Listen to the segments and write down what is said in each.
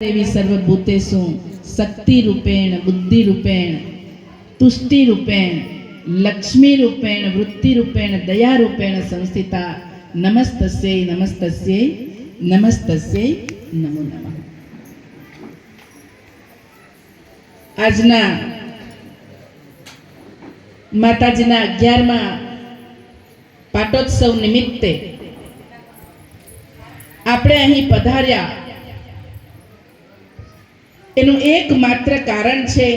દેવી સર્વભૂતેષુ શક્તિ રૂપેણ બુદ્ધિ રૂપેણ તુષ્ટિ રૂપેણ લક્ષ્મી રૂપેણ વૃત્તિ રૂપેણ દયા રૂપેણ સંસ્થિતા નમસ્તસ્ય નમસ્તસ્ય નમસ્તસ્ય નમો નમઃ. આજના માતાજીના અગિયારમાં પાટોત્સવ નિમિત્તે આપણે અહીં પધાર્યા એનું એકમાત્ર કારણ છે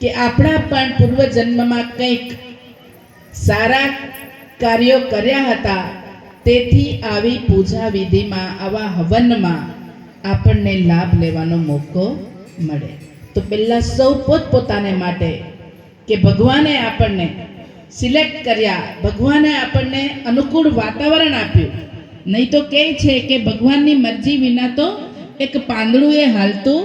કે આપણા પણ પૂર્વજન્મમાં કંઈક સારા કાર્યો કર્યા હતા, તેથી આવી પૂજા વિધિમાં, આવા હવનમાં આપણને લાભ લેવાનો મોકો મળે. તો પહેલાં સૌ પોતપોતાને માટે કે ભગવાને આપણને સિલેક્ટ કર્યા, ભગવાને આપણને અનુકૂળ વાતાવરણ આપ્યું. નહીં તો કહે છે કે ભગવાનની મરજી વિના તો એક પાંદડું એ હાલતું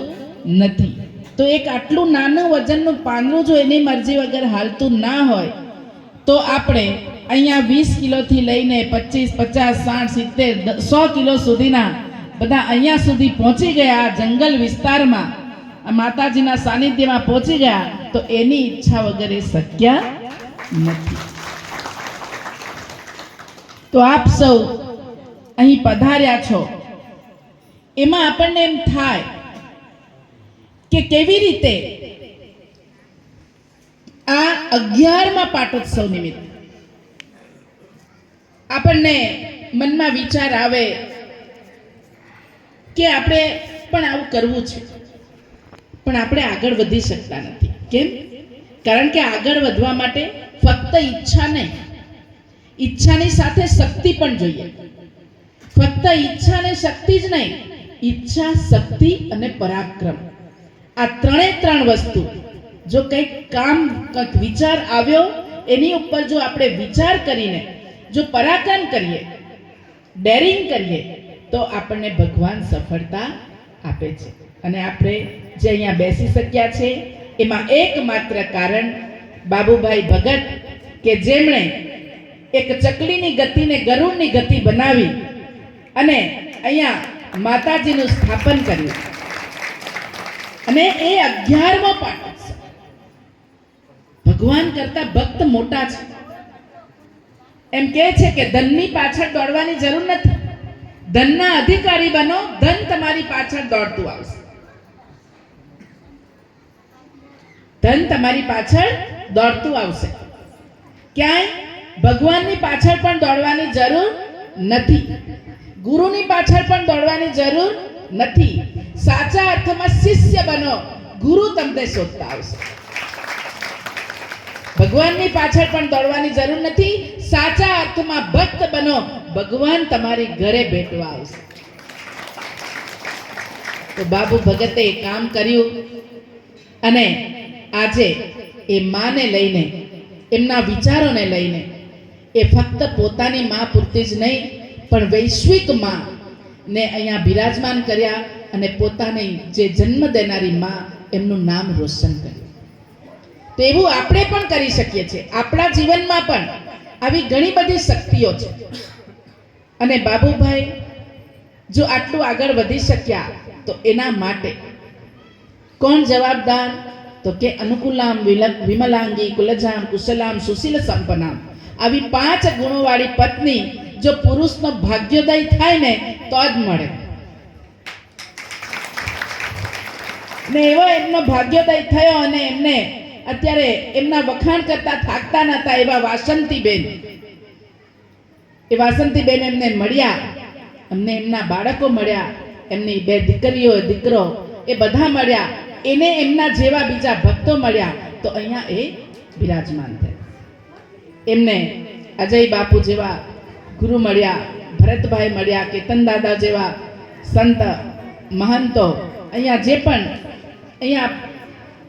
નથી. તો એક આટલું નાનું વજનનું પાંદડું જો એની મરજી વગર હાલતું ના હોય, તો આપણે અહીંયા વીસ કિલોથી લઈને પચીસ, પચાસ, સાઠ, સિત્તેર સો કિલો સુધીના બધા અહીંયા સુધી પહોંચી ગયા જંગલ વિસ્તારમાં. માતાજીના સાનિધ્યમાં પહોંચી ગયા, તો એની ઈચ્છા વગર એ શક્ય નથી. તો આપ સૌ અહીં પધાર્યા છો. એમાં આપણને એમ થાય કે કેવી રીતે આ અગિયારમાં પાટોત્સવ નિમિત્ત આપણને મનમાં વિચાર આવે કે આપણે પણ આવું કરવું છે. પણ આપણે આગળ વધી શકતા નથી. કેમ? કારણ કે આગળ વધવા માટે ફક્ત ઈચ્છા નહીં. ઈચ્છાની સાથે શક્તિ પણ જોઈએ. ફક્ત ઈચ્છા ને શક્તિ જ નહીં. ઈચ્છા શક્તિ અને પરાક્રમ. આ ત્રણે ત્રણ વસ્તુ, જો કંઈક કામ, કંઈક વિચાર આવ્યો, એની ઉપર જો આપણે વિચાર કરીને, જો પરાક્રમ કરીએ, ડેરિંગ કરીએ, તો આપણને ભગવાન સફળતા આપે છે. અને આપણે જે અહીંયા બેસી શક્યા છે, એમાં એકમાત્ર કારણ બાબુભાઈ ભગત કે જેમણે એક ચકલીની ગતિને ગરુડની ગતિ બનાવી અને અહીંયા માતાજીનું સ્થાપન કર્યું. અને એ અગિયારમો પાઠ ભગવાન કરતા ભક્ત મોટા છે. એમ કહે છે કે ધનની પાછળ દોડવાની જરૂર નથી. ધનના અધિકારી બનો, ધન તમારી પાછળ દોડતું આવશે. ધન તમારી પાછળ દોડતું આવશે. ક્યાંય? ભગવાનની પાછળ પણ દોડવાની જરૂર નથી. ગુરુની પાછળ પણ દોડવાની જરૂર નથી. સાચા અર્થમાં શિષ્ય બનો. ગુરુ તમને શોધતા આવશે. ભગવાનની પાછળ પણ દોડવાની જરૂર નથી. સાચા અર્થમાં ભક્ત બનો. ભગવાન તમારી ઘરે ભેટવા આવશે. તો બાબુ ભગતે કામ કર્યું અને આજે એ માને લઈને, એમના વિચારોને લઈને, એ ફક્ત પોતાની મા પૂરતી જ નહીં પણ વૈશ્વિકમાં ને અહીંયા બિરાજમાન કર્યા અને પોતાની જે જન્મ દેનારી માં એમનું નામ રોશન કર્યું. તેવું આપણે પણ કરી શકીએ છીએ. આપણા જીવનમાં પણ આવી ઘણી બધી શક્તિઓ છે. અને બાબુભાઈ જો આટલું આગળ વધી શક્યા તો એના માટે કોણ જવાબદાર? તો કે અનુકૂલામ વિમલાંગી, કુલજામ, કુશલામ, સુશીલ સંપનામ આવી પાંચ ગુણોવાળી પત્ની જો પુરુષનો ભાગ્યોદય થાય ને, તો જ મળે. ને એવો એમનો ભાગ્યોદય થયો અને એમને અત્યારે એમના વખાણ કરતા થાકતા નતા એવા વાસંતીબેન. એ વાસંતીબેન એમને મળ્યા. અમને એમના બાળકો મળ્યા. એમની બે દીકરીઓ, દીકરો, એ બધા મળ્યા. એને એમના જેવા બીજા ભક્તો મળ્યા. તો અહીંયા એ બિરાજમાન થયા. એમને અજય બાપુ જેવા ગુરુ મળ્યા, ભરતભાઈ મળ્યા, કેતન દાદા જેવા સંત, મહંતો. અહીંયા જે પણ, અહીંયા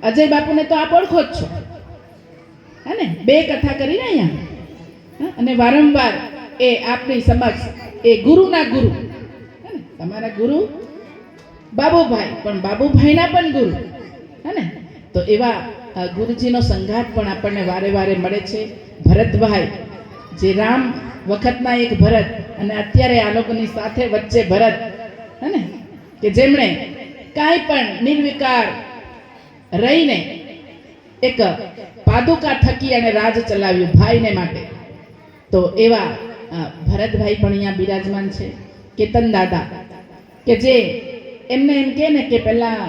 અજય બાપુને તો આપ ઓળખો જ છો. હે બે કથા કરીને અહીંયા. અને વારંવાર એ આપની સમક્ષ એ ગુરુના ગુરુ. તમારા ગુરુ બાબુભાઈ, પણ બાબુભાઈના પણ ગુરુ. હે ને? તો એવા ગુરુજીનો સંઘાત પણ આપણને વારે વારે મળે છે. ભરતભાઈ જે રામ વખતના એક ભરત અને અત્યારે આ લોકોની સાથે વચ્ચે ભરત, હે ને? કે જેમણે કાંઈ પણ નિર્વિકાર રહીને એક પાદુકા થકી અને રાજ ચલાવ્યું ભાઈને માટે. તો એવા ભરતભાઈ પણ અહીંયા બિરાજમાન છે, કેતન દાદા, કે જે એમને એમ કહે ને કે પહેલાં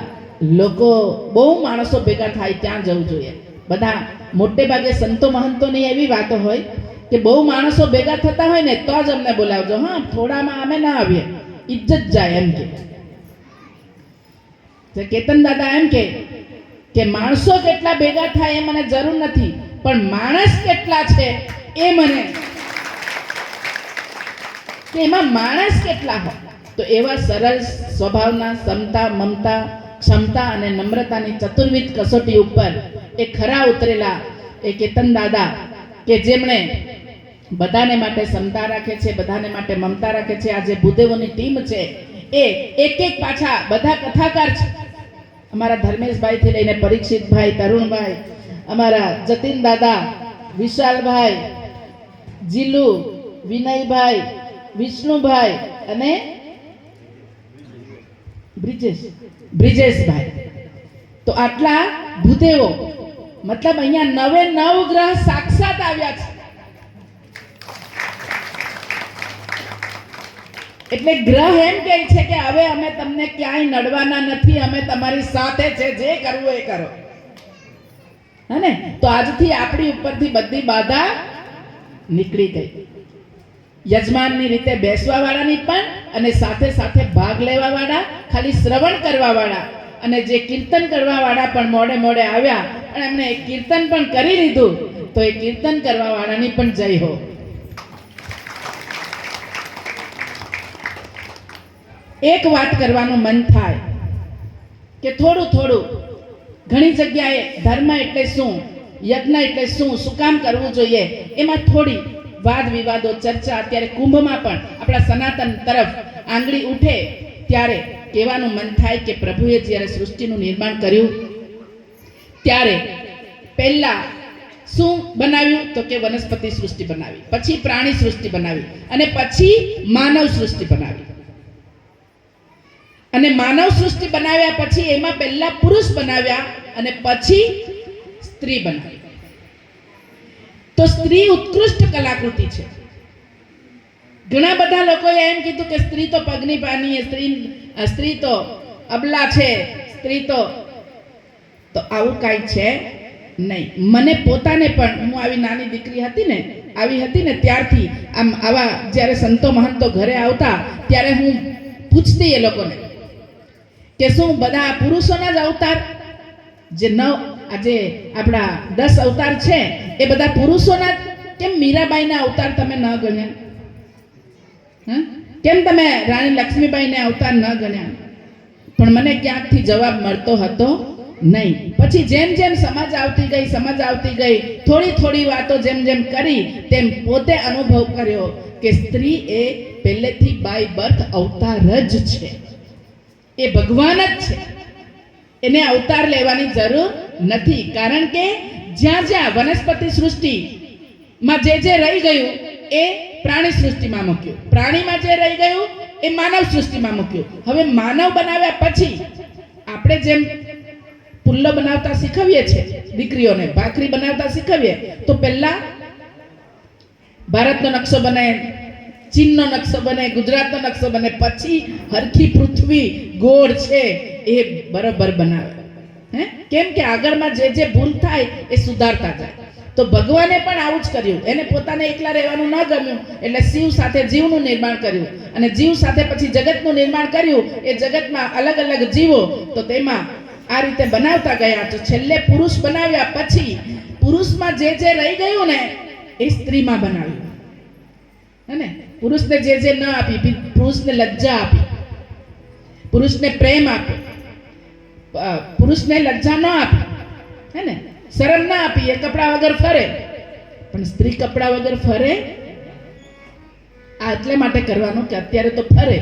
લોકો બહુ માણસો ભેગા થાય ત્યાં જવું જોઈએ. બધા મોટે ભાગે સંતો મહંતોની એવી વાતો હોય કે બહુ માણસો ભેગા થતા હોય ને, તો જ અમને બોલાવજો. હા, થોડામાં અમે ના આવીએ. ઇજ્જત જાય એમ કે. કેતન દાદા એમ કે કે માણસો કેટલા ભેગા થાય એ મને જરૂર નથી, પણ માણસ કેટલા છે એ મને. એમાં માણસ કેટલા હોય? તો એવા સરળ સ્વભાવના, સમતા, મમતા, ક્ષમતા અને નમ્રતાની ચતુર્વિધ કસોટી ઉપર એ ખરા ઉતરેલા એ કેતન દાદા કે જેમણે બધાને માટે ક્ષમતા રાખે છે, બધાને માટે મમતા રાખે છે. આ જે ભૂદેવોની ટીમ છે, એ એક એક પાછા બધા કથાકાર છે. અમારા ધર્મેશભાઈથી લઈને પરીક્ષિતભાઈ, તરુણભાઈ, અમારા જતીન દાદા, વિશાલભાઈ, જીલુ, વિનયભાઈ, વિષ્ણુભાઈ અને બ્રિજેશ, બ્રિજેશભાઈ. તો આટલા ભૂદેવો, મતલબ અહીંયા નવે નવ ગ્રહ સાક્ષાત આવ્યા છે. એટલે ગ્રહ એમ કહે છે કે હવે અમે તમને ક્યાંય નડવાના નથી, અમે તમારી સાથે છે, જે કરવું એ કરો. હે ને? તો આજથી આપણી ઉપરથી બધી બાધા નીકળી ગઈ. યજમાનની રીતે બેસવા વાળાની પણ અને સાથે સાથે ભાગ લેવા વાળા ખાલી શ્રવણ કરવા વાળા અને જે કીર્તન કરવા વાળા પણ મોડે મોડે આવ્યા અને એમણે કીર્તન પણ કરી લીધું, તો એ કીર્તન કરવા વાળાની પણ જય હો. એક વાત કરવાનું મન થાય કે થોડું થોડું ઘણી જગ્યાએ ધર્મ એટલે શું, યજ્ઞ એટલે શું શું કામ કરવું જોઈએ, એમાં થોડી વાદ વિવાદો, ચર્ચા, અત્યારે કુંભમાં પણ આપણા સનાતન તરફ આંગળી ઉઠે ત્યારે કહેવાનું મન થાય કે પ્રભુએ જ્યારે સૃષ્ટિનું નિર્માણ કર્યું, ત્યારે પહેલાં શું બનાવ્યું? તો કે વનસ્પતિ સૃષ્ટિ બનાવી, પછી પ્રાણી સૃષ્ટિ બનાવી અને પછી માનવ સૃષ્ટિ બનાવી. અને માનવ સૃષ્ટિ બનાવ્યા પછી એમાં પહેલા પુરુષ બનાવ્યા અને પછી સ્ત્રી બનાવી. તો સ્ત્રી ઉત્કૃષ્ટ કલાકૃતિ છે. ઘણા બધા લોકોએ એમ કીધું કે સ્ત્રી તો પગની પાની સ્ત્રી સ્ત્રી તો અબલા છે, સ્ત્રી તો તો આવું કાંઈ છે નહીં. મને પોતાને પણ, હું આવી નાની દીકરી હતી ને, આવી હતી ને ત્યારથી આમ આવા જ્યારે સંતો મહંતો ઘરે આવતા, ત્યારે હું પૂછતી એ લોકોને કે શું બધા પુરુષોના જ અવતાર? જે નવ આજે આપણા દસ અવતાર છે, એ બધા પુરુષોના? કેમ મીરાબાઈના અવતાર તમે ન ગણ્યા? હં? કેમ તમે રાણી લક્ષ્મીબાઈને અવતાર ન ગણ્યા? પણ મને ક્યાંકથી જવાબ મળતો હતો નહીં. પછી જેમ જેમ સમજ આવતી ગઈ, સમજ આવતી ગઈ, થોડી થોડી વાતો જેમ જેમ કરી, તેમ પોતે અનુભવ કર્યો કે સ્ત્રી એ પહેલેથી બાય બર્થ અવતાર જ છે. એ ભગવાન જ છે. એને અવતાર લેવાની જરૂર નથી. કારણ કે જ્યાં જ્યાં વનસ્પતિ સૃષ્ટિમાં જે જે રહી ગયું, એ પ્રાણી સૃષ્ટિમાં મૂક્યું. પ્રાણીમાં જે રહી ગયું, એ માનવ સૃષ્ટિમાં મૂક્યું. હવે માનવ બનાવ્યા પછી આપણે જેમ પુલ્લો બનાવતા શીખવીએ છીએ, દીકરીઓને, ભાખરી બનાવતા શીખવીએ, તો પહેલાં ભારતનો નકશો બને ચીનનો નકશો બને, ગુજરાતનો નકશો બને, પછી હરખી પૃથ્વી ગોળ છે એ બરોબર બનાવે. હે? કેમ કે આગળમાં જે જે ભૂલ થાય એ સુધારતા જાય. તો ભગવાને પણ આવું જ કર્યું. એને પોતાને એકલા રહેવાનું ન ગમ્યું, એટલે શિવ સાથે જીવનું નિર્માણ કર્યું. અને જીવ સાથે પછી જગતનું નિર્માણ કર્યું. એ જગતમાં અલગ અલગ જીવો તો તેમાં આ રીતે બનાવતા ગયા. તો છેલ્લે પુરુષ બનાવ્યા પછી પુરુષમાં જે જે રહી ગયું ને, એ સ્ત્રીમાં બનાવ્યું. હે ને? પુરુષને જે જે ન આપી પુરુષને લજ્જા આપી. પુરુષને પ્રેમ આપ્યો પુરુષને લજ્જા ન આપી. હે ને? શરમ ના આપી, એ કપડા વગર ફરે. પણ સ્ત્રી કપડા વગર ફરે? આ એટલે માટે કરવાનું કે અત્યારે તો ફરે.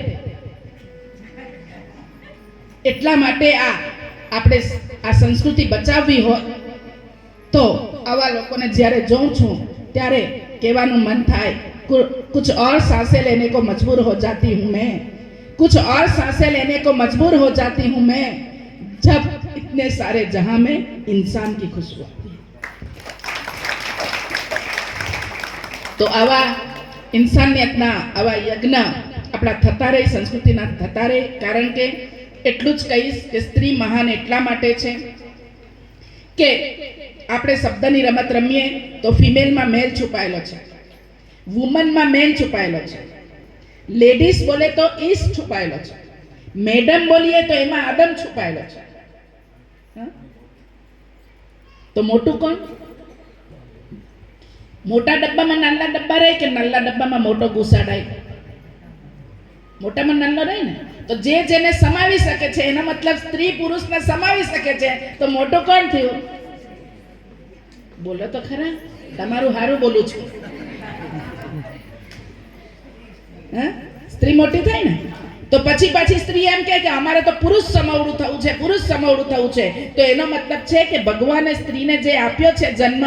એટલા માટે આ, આપણે આ સંસ્કૃતિ બચાવવી હોય, તો આવા લોકોને જ્યારે જોઉં છું, ત્યારે કહેવાનું મન થાય. કુ- કુછ और सांसें लेने को मजबूर हो जाती हूँ मैं कुछ और सांसें लेने को मजबूर हो जाती हूं मैं जब इतने सारे जहां में इंसान की खुशबू आती है તો આવા ઇન્સાનિયતના આવા યજ્ઞ આપણા થતા રહે સંસ્કૃતિના થતા રહે કારણ કે એટલું જ કહીશ કે સ્ત્રી મહાન એટલા માટે છે કે આપણે શબ્દની રમત રમીએ તો ફિમેલમાં મેલ છુપાયેલો છે વુમનમાં મેન છુપાયેલો છે. લેડીઝ બોલે તો ઈસ છુપાયેલો છે. મેડમ બોલીએ તો એમાં આદમ છુપાયેલો છે? તો મોટું કોણ? મોટા ડબ્બામાં નાના ડબ્બા રહે કે નાના ડબ્બામાં મોટો ઘુસાડાય મોટામાં નાનો રહે ને? તો જે જેને સમાવી શકે છે, એનો મતલબ સ્ત્રી પુરુષને સમાવી શકે છે, તો મોટો કોણ થયું? બોલો તો ખરા. તમારું હારું બોલું છું. હે? સ્ત્રી મોટી થાય ને, તો પછી પાછી સ્ત્રી એમ કે અમારે તો પુરુષ સમવડું થવું છે, પુરુષ સમવડું થવું છે. તો એનો મતલબ છે કે ભગવાને સ્ત્રીને જે આપ્યો છે જન્મ,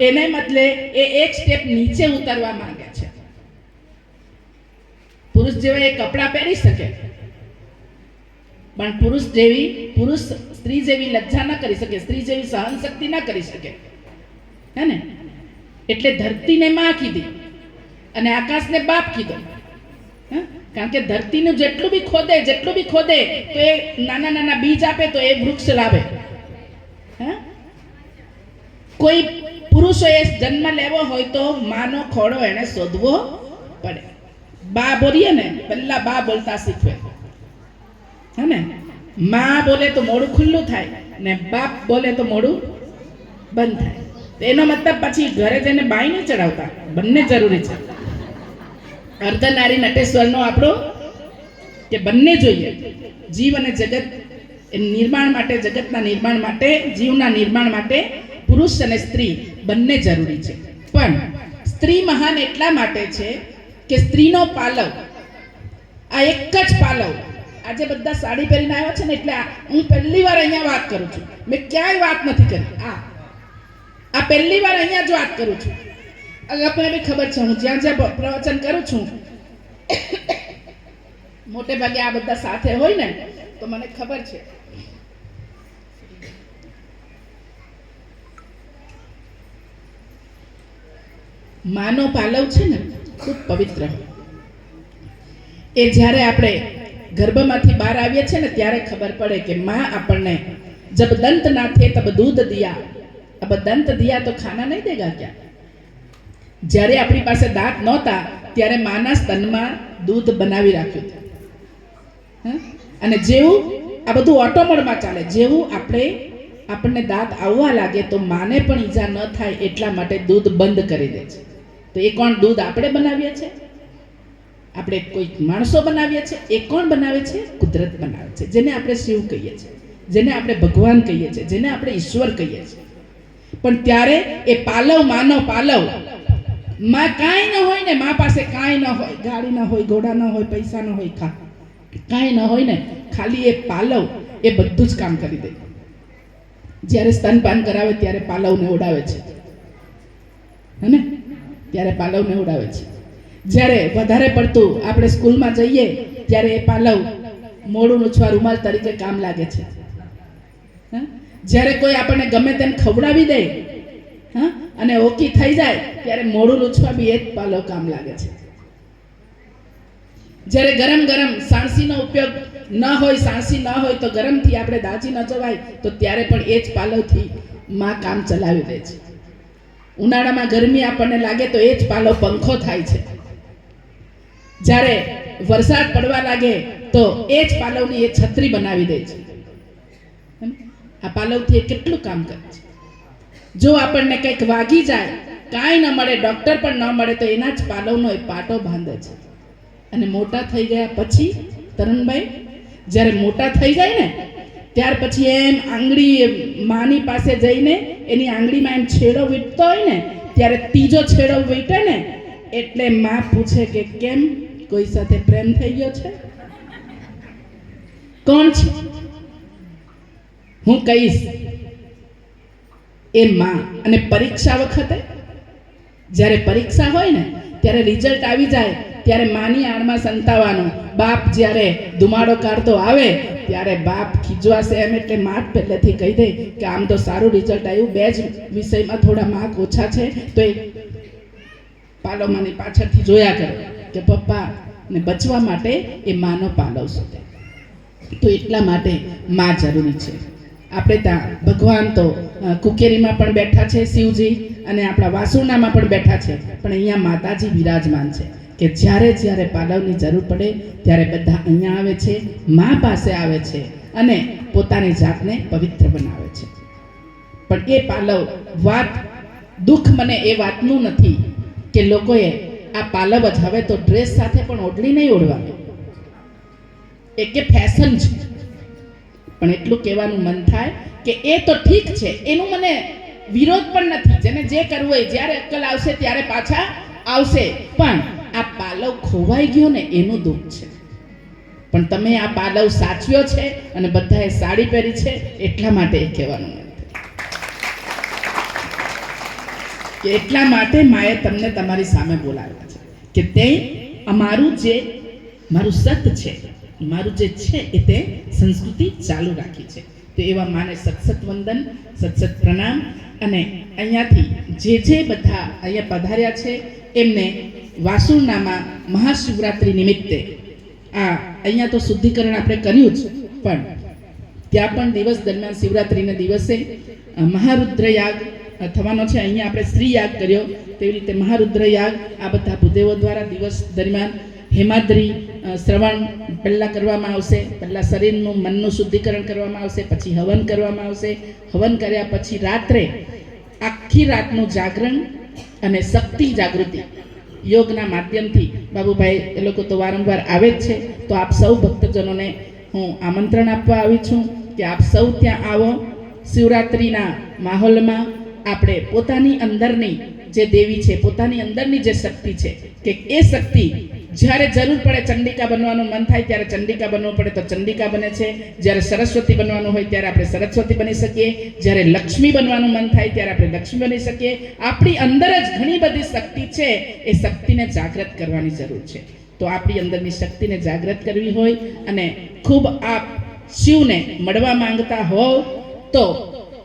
એને બદલે એ એક સ્ટેપ નીચે ઉતરવા માંગે છે. પુરુષ જેવા એ કપડાં પહેરી શકે, પણ પુરુષ જેવી, પુરુષ સ્ત્રી જેવી લજ્જા ન કરી શકે, સ્ત્રી જેવી સહન શક્તિ ન કરી શકે. હે ને? એટલે ધરતીને માં કીધી અને આકાશને બાપ કીધો? કારણ કે ધરતીનું જેટલું બી ખોદે, જેટલું બી ખોદે, તો એ નાના નાના બીજ આપે તો એ વૃક્ષ લાવે. કોઈ પુરુષોએ જન્મ લેવો હોય તો માનો ખોડો એને શોધવો પડે. બા બોલીએ ને, પહેલા બા બોલતા શીખવે. હે ને? મા બોલે તો મોડું ખુલ્લું થાય ને બાપ બોલે તો મોડું બંધ થાય. એનો મતલબ પછી ઘરે જઈને બાઈ નહીં ચડાવતા. બંને જરૂરી છે. અર્ધનારી નટેશ્વરનો આપણો કે બંને જોઈએ. જીવ અને જગત એ નિર્માણ માટે, જગતના નિર્માણ માટે, જીવના નિર્માણ માટે પુરુષ અને સ્ત્રી બંને જરૂરી છે. પણ સ્ત્રી મહાન એટલા માટે છે કે સ્ત્રીનો પાલવ, આ એક જ પાલવ, આજે બધા સાડી પહેરીને આવ્યા છે ને એટલે હું પહેલી વાર અહીંયા વાત કરું છું. મેં ક્યાંય વાત નથી કરી. આ આ પહેલી વાર અહીંયા જ વાત કરું છું. આપણને બી ખબર છે, હું જ્યાં જ્યાં પ્રવચન કરું છું, મોટે ભાગે આ બધા સાથે હોય ને, તો મને ખબર છે. માનો પાલવ છે ને, ખૂબ પવિત્ર. એ જ્યારે આપણે ગર્ભમાંથી બહાર આવીએ છીએ ને, ત્યારે ખબર પડે કે માં આપણને જબ દંત ના થે તબ દૂધ દિયા. અબ દંત દિયા તો ખાના નહીં દેગા ક્યાં? જ્યારે આપણી પાસે દાંત નહોતા, ત્યારે માના સ્તનમાં દૂધ બનાવી રાખ્યું હતું? અને જેવું આ બધું ઓટોમોડમાં ચાલે, જેવું આપણે, આપણને દાંત આવવા લાગે તો માને પણ ઈજા ન થાય એટલા માટે દૂધ બંધ કરી દે છે. તો એ કોણ દૂધ આપણે બનાવીએ છીએ? આપણે કોઈ માણસો બનાવીએ છીએ? એ કોણ બનાવે છે? કુદરત બનાવે છે. જેને આપણે શિવ કહીએ છીએ, જેને આપણે ભગવાન કહીએ છીએ, જેને આપણે ઈશ્વર કહીએ છીએ. પણ ત્યારે એ પાલવ માનવ પાલવ માં કાંઈ ન હોય ને, મા પાસે કાંઈ ન હોય, ગાડી ન હોય, ઘોડા ન હોય, પૈસા ન હોય, ખા કાંઈ ન હોય ને, ખાલી એ પાલવ, એ બધું જ કામ કરી દે. જ્યારે સ્તનપાન કરાવે ત્યારે પાલવને ઉડાવે છે. હે ત્યારે પાલવને ઉડાવે છે. જ્યારે વધારે પડતું આપણે સ્કૂલમાં જઈએ, ત્યારે એ પાલવ મોડું નુછવા રૂમાલ તરીકે કામ લાગે છે? જ્યારે કોઈ આપણને ગમે તેમ ખવડાવી દે હા? અને ઓકી થઈ જાય ત્યારે મોડું લૂછવા બી એ જ પાલવ કામ લાગે છે. જ્યારે ગરમ ગરમ સાણસીનો ઉપયોગ ન હોય, સાણસી ન હોય તો ગરમથી આપણે દાજી ન જવાય, તો ત્યારે પણ એ જ પાલવથી માં કામ ચલાવી દે છે. ઉનાળામાં ગરમી આપણને લાગે તો એ જ પાલવ પંખો થાય છે. જ્યારે વરસાદ પડવા લાગે તો એ જ પાલવની એ છત્રી બનાવી દે છે? આ પાલવથી એ કેટલું કામ કરે છે. જો આપણને કંઈક વાગી જાય, કાંઈ ન મળે, ડૉક્ટર પણ ન મળે, તો એના જ પાલવનો એ પાટો બાંધે છે. અને મોટા થઈ ગયા પછી તરુણભાઈ, જ્યારે મોટા થઈ જાય ને, ત્યાર પછી એમ આંગળી માની પાસે જઈને, એની આંગળીમાં એમ છેડો વીટતો હોય ને, ત્યારે ત્રીજો છેડો વીટે ને, એટલે માં પૂછે કે કેમ કોઈ સાથે પ્રેમ થઈ ગયો છે? કોણ છે? હું કહીશ. એ માં અને પરીક્ષા વખતે જ્યારે પરીક્ષા હોય ને, ત્યારે રિઝલ્ટ આવી જાય, ત્યારે માની આડમાં સંતાવાનું. બાપ જ્યારે ધુમાડો કાઢતો આવે, ત્યારે બાપ ખીજવાશે એમ એટલે માત પહેલેથી કહી દે કે આમ તો સારું રિઝલ્ટ આવ્યું. બે જ વિષયમાં થોડા માર્ક ઓછા છે, તો એ પાલોમાની પાછળથી જોયા કરે કે પપ્પા, ને બચવા માટે એ માનો પાલવ શોધે તો એટલા માટે માં જરૂરી છે. આપણે ત્યાં ભગવાન તો કુકેરીમાં પણ બેઠા છે શિવજી અને આપણા વાસુનામાં પણ બેઠા છે. પણ અહીંયા માતાજી બિરાજમાન છે કે જ્યારે જ્યારે પાલવની જરૂર પડે ત્યારે બધા અહીંયા આવે છે, મા પાસે આવે છે અને પોતાની જાતને પવિત્ર બનાવે છે. પણ એ પાલવ વાત, દુઃખ મને એ વાતનું નથી કે લોકોએ આ પાલવ જ હવે તો ડ્રેસ સાથે પણ ઓઢળી નહીં ઓઢવાની એ કે ફેશન છે. પણ એટલું કહેવાનું મન થાય કે એ તો ઠીક છે. એનું મને વિરોધ પણ નથી. જેને જે કરવું હોય, જ્યારે અક્કલ આવશે, ત્યારે પાછા આવશે. પણ આ પાલવ ખોવાઈ ગયો ને, એનું દુઃખ છે. પણ તમે આ પાલવ સાચવ્યો છે અને બધાએ સાડી પહેરી છે, એટલા માટે એ કહેવાનું મન કે એટલા માટે માએ તમને તમારી સામે બોલાવ્યા છે. કે તે અમારું જે, મારું સત છે મારું જે છે એ તે સંસ્કૃતિ ચાલુ રાખી છે. તો એવા માને સત્સત વંદન, સત્સત પ્રણામ અને અહીંયાથી જે જે બધા અહીંયા પધાર્યા છે, એમને વાસુનામાં મહાશિવરાત્રિ નિમિત્તે. આ અહીંયા તો શુદ્ધિકરણ આપણે કર્યું જ, પણ ત્યાં પણ દિવસ દરમિયાન શિવરાત્રિના દિવસે મહારુદ્ર યાગ થવાનો છે. અહીંયા આપણે સ્ત્રી યાગ કર્યો. તેવી રીતે મહારુદ્ર યાગ આ બધા ભૂદેવો દ્વારા દિવસ દરમિયાન હેમાદ્રી શ્રવણ પહેલાં કરવામાં આવશે, પહેલાં શરીરનું મનનું શુદ્ધિકરણ કરવામાં આવશે, પછી હવન કરવામાં આવશે. હવન કર્યા પછી રાત્રે આખી રાતનું જાગરણ અને શક્તિ જાગૃતિ યોગના માધ્યમથી. બાબુભાઈ, એ લોકો તો વારંવાર આવે જ છે. તો આપ સૌ ભક્તજનોને હું આમંત્રણ આપવા આવી છું કે આપ સૌ ત્યાં આવો. શિવરાત્રિના માહોલમાં આપણે પોતાની અંદરની જે દેવી છે, પોતાની અંદરની જે શક્તિ છે, કે એ શક્તિ જ્યારે જરૂર પડે ચંડિકા બનવાનું મન થાય ત્યારે ચંડિકા બનવું પડે તો ચંડિકા બને છે. જ્યારે સરસ્વતી બનવાનું હોય ત્યારે આપણે સરસ્વતી બની શકીએ. જ્યારે લક્ષ્મી બનવાનું મન થાય ત્યારે આપણે લક્ષ્મી બની શકીએ. આપણી અંદર જ ઘણી બધી શક્તિ છે. એ શક્તિને જાગૃત કરવાની જરૂર છે. તો આપણી અંદરની શક્તિને જાગૃત કરવી હોય અને ખૂબ આપ શિવને મળવા માંગતા હોવ તો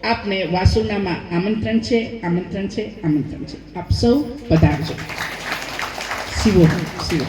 આપને વાસુનામાં આમંત્રણ છે આમંત્રણ છે આમંત્રણ છે. આપ સૌ પધારજો. શિવો શિવો